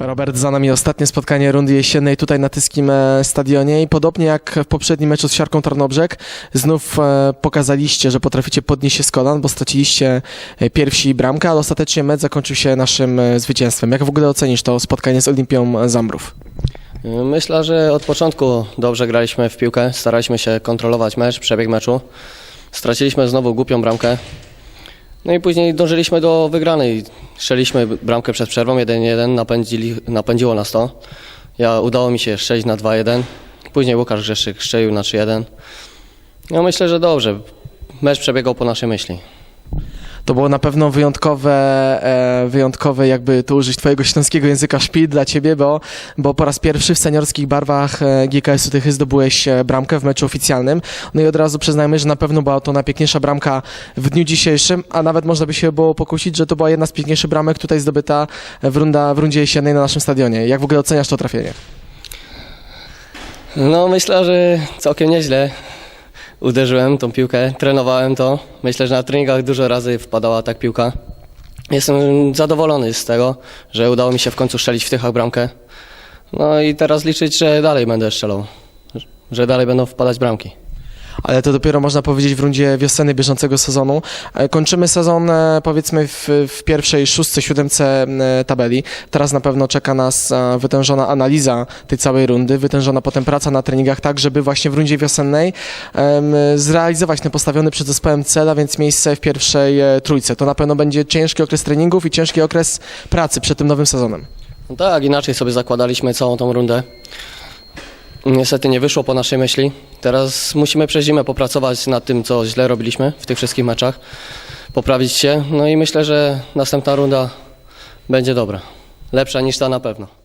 Robert, za nami ostatnie spotkanie rundy jesiennej tutaj na Tyskim e, Stadionie i podobnie jak w poprzednim meczu z Siarką Tarnobrzeg, znów e, pokazaliście, że potraficie podnieść się z kolan, bo straciliście e, pierwsi bramkę, ale ostatecznie mecz zakończył się naszym zwycięstwem. Jak w ogóle ocenisz to spotkanie z Olimpią Zambrów? Myślę, że od początku dobrze graliśmy w piłkę, staraliśmy się kontrolować mecz, przebieg meczu. Straciliśmy znowu głupią bramkę. No i później dążyliśmy do wygranej. Strzeliśmy bramkę przed przerwą 1-1, napędzili, napędziło nas to. Ja udało mi się strzelić na 2-1. Później Łukasz Grzeszyk strzelił na 3-1. No myślę, że dobrze. Mecz przebiegał po naszej myśli. To było na pewno wyjątkowe, e, wyjątkowe jakby tu użyć twojego śląskiego języka szpil dla ciebie, bo, bo po raz pierwszy w seniorskich barwach e, GKS-u Tychy zdobyłeś e, bramkę w meczu oficjalnym. No i od razu przyznajmy, że na pewno była to najpiękniejsza bramka w dniu dzisiejszym, a nawet można by się było pokusić, że to była jedna z piękniejszych bramek tutaj zdobyta w, runda, w rundzie jesiennej na naszym stadionie. Jak w ogóle oceniasz to trafienie? No myślę, że całkiem nieźle uderzyłem tą piłkę, trenowałem to. Myślę, że na treningach dużo razy wpadała tak piłka. Jestem zadowolony z tego, że udało mi się w końcu strzelić w tychach bramkę. No i teraz liczyć, że dalej będę strzelał, że dalej będą wpadać bramki. Ale to dopiero można powiedzieć w rundzie wiosennej bieżącego sezonu. E, Kończymy sezon e, powiedzmy w, w pierwszej szóstce, siódemce e, tabeli. Teraz na pewno czeka nas wytężona analiza tej całej rundy, wytężona potem praca na treningach tak, żeby właśnie w rundzie wiosennej zrealizować ten postawiony przed zespołem cel, a więc miejsce w pierwszej trójce. To na pewno będzie ciężki okres treningów i ciężki okres pracy przed tym nowym sezonem. No tak, inaczej sobie zakładaliśmy całą tą rundę. Niestety nie wyszło po naszej myśli. Teraz musimy przez zimę popracować nad tym, co źle robiliśmy w tych wszystkich meczach, poprawić się. No i myślę, że następna runda będzie dobra. Lepsza niż ta na pewno.